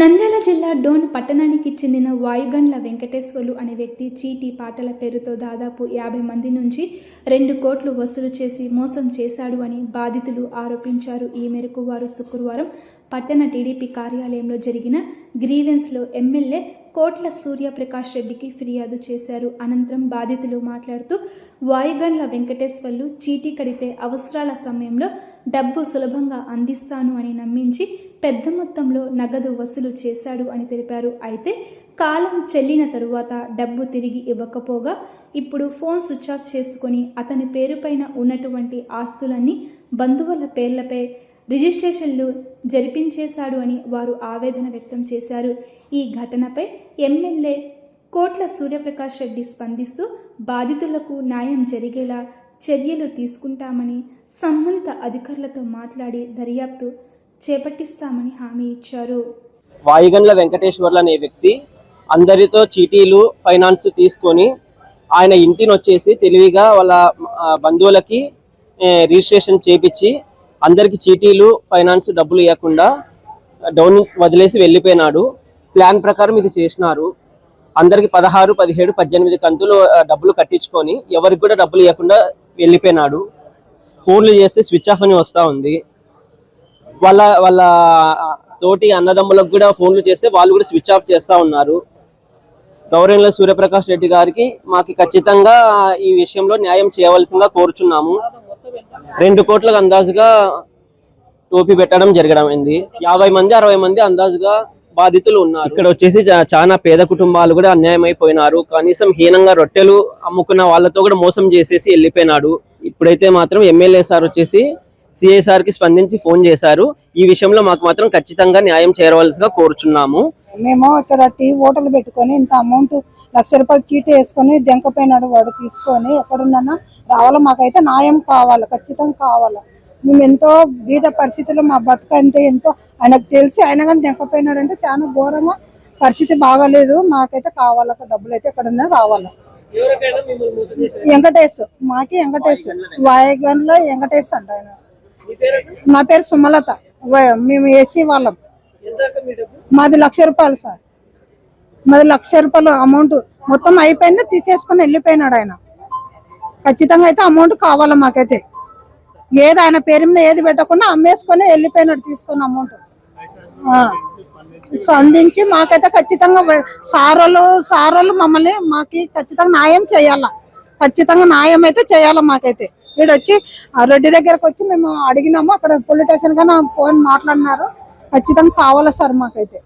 నంద్యాల జిల్లా డోన్ పట్టణానికి చెందిన వాయుగండ్ల వెంకటేశ్వర్లు అనే వ్యక్తి చీటీ పాటల పేరుతో దాదాపు యాభై మంది నుంచి రెండు కోట్లు వసూలు చేసి మోసం చేశాడు అని బాధితులు ఆరోపించారు. ఈ మేరకు వారు శుక్రవారం పట్టణ టీడీపీ కార్యాలయంలో జరిగిన గ్రీవెన్స్లో ఎమ్మెల్యే కోట్ల సూర్యప్రకాష్ రెడ్డికి ఫిర్యాదు చేశారు. అనంతరం బాధితులు మాట్లాడుతూ వాయుగండ్ల వెంకటేశ్వర్లు చీటీ కడితే అవసరాల సమయంలో డబ్బు సులభంగా అందిస్తాను అని నమ్మించి పెద్ద మొత్తంలో నగదు వసూలు చేశాడు అని తెలిపారు. అయితే కాలం చెల్లిన తరువాత డబ్బు తిరిగి ఇవ్వకపోగా ఇప్పుడు ఫోన్ స్విచ్ ఆఫ్ చేసుకొని అతని పేరుపైన ఉన్నటువంటి ఆస్తులన్నీ బంధువుల పేర్లపై రిజిస్ట్రేషన్లు జరిపించేశాడు అని వారు ఆవేదన వ్యక్తం చేశారు. ఈ ఘటనపై ఎమ్మెల్యే కోట్ల సూర్యప్రకాష్ రెడ్డి స్పందిస్తూ బాధితులకు న్యాయం జరిగేలా చర్యలు తీసుకుంటామని సంబంధిత అధికారులతో మాట్లాడి దర్యాప్తు చేపట్టిస్తామని హామీ ఇచ్చారు. వాయుగండ్ల వెంకటేశ్వర్లు అనే వ్యక్తి అందరితో చీటీలు ఫైనాన్స్ తీసుకొని ఆయన ఇంటిని వచ్చేసి తెలివిగా వాళ్ళ బంధువులకి రిజిస్ట్రేషన్ చేపించి అందరికి చీటీలు ఫైనాన్స్ డబ్బులు ఇవ్వకుండా డౌన్ వదిలేసి వెళ్ళిపోయినాడు. ప్లాన్ ప్రకారం ఇది చేసినారు. అందరికి పదహారు పదిహేడు పద్దెనిమిది కంతులు డబ్బులు కట్టించుకొని ఎవరికి కూడా డబ్బులు ఇవ్వకుండా వెళ్ళిపోయినాడు. ఫోన్లు చేస్తే స్విచ్ ఆఫ్ అని వస్తూ ఉంది. వాళ్ళ వాళ్ళ తోటి అన్నదమ్ములకు కూడా ఫోన్లు చేస్తే వాళ్ళు కూడా స్విచ్ ఆఫ్ చేస్తూ ఉన్నారు. గౌరవంలో సూర్యప్రకాష్ రెడ్డి గారికి మాకు ఖచ్చితంగా ఈ విషయంలో న్యాయం చేయవలసిందిగా కోరుచున్నాము. రెండు కోట్లకు అందాజుగా టోపీ పెట్టడం జరగడం యాభై మంది అరవై మంది అందాజుగా బాధితులు ఉన్నారు. ఇక్కడ వచ్చేసి చాలా పేద కుటుంబాలు కూడా అన్యాయం అయిపోయినారు కనీసం హీనంగా రొట్టెలు అమ్ముకున్న వాళ్ళతో కూడా మోసం చేసేసి వెళ్ళిపోయినాడు. ఇప్పుడైతే మాత్రం ఎమ్మెల్యే సార్ వచ్చేసి సిఐ సార్కి స్పందించి ఫోన్ చేశారు. ఈ విషయంలో మాకు మాత్రం ఖచ్చితంగా న్యాయం చేరవలసిగా కోరుచున్నాము. మేము ఇక్కడ టీ హోటల్ పెట్టుకొని ఇంత అమౌంట్ లక్ష రూపాయలు చీటీ వేసుకొని దెంకపోయినాడు వాడు తీసుకొని ఎక్కడున్నా రావాలా? మాకైతే న్యాయం కావాలి ఖచ్చితంగా కావాలి. మేము ఎంతో బీద పరిస్థితుల్లో మా బతుక అంటే ఎంతో ఆయనకు తెలిసి ఆయన కానీ దెంకపోయినాడు అంటే చాలా ఘోరంగా పరిస్థితి బాగాలేదు. మాకైతే కావాలా డబ్బులు అయితే ఎక్కడున్నా రావాలా. వెంకటేష్ మాకి వెంకటేష్ వాయగన్లో వెంకటేష్ అంట ఆయన. నా పేరు సుమలత. మేము ఏసీ వాళ్ళం. మాది లక్ష రూపాయలు సార్. మాది లక్ష రూపాయలు అమౌంట్ మొత్తం అయిపోయింది తీసేసుకొని వెళ్ళిపోయినాడు ఆయన. ఖచ్చితంగా అయితే అమౌంట్ కావాలా మాకైతే. ఏది ఆయన పేరు మీద ఏది పెట్టకుండా అమ్మేసుకొని వెళ్ళిపోయినాడు తీసుకొని అమౌంట్. ఆ. స్పందించి మాకైతే ఖచ్చితంగా సారోళ్ళు సారోళ్ళు మమ్మల్ని మాకి ఖచ్చితంగా న్యాయం చేయాలా. ఖచ్చితంగా న్యాయం అయితే చేయాలా మాకైతే. వీడు వచ్చి ఆ రెడ్డి దగ్గరకు వచ్చి మేము అడిగినాము అక్కడ పోలీస్ స్టేషన్ కానీ ఫోన్ మాట్లాడినారు. ఖచ్చితంగా కావాలా సార్ మాకైతే.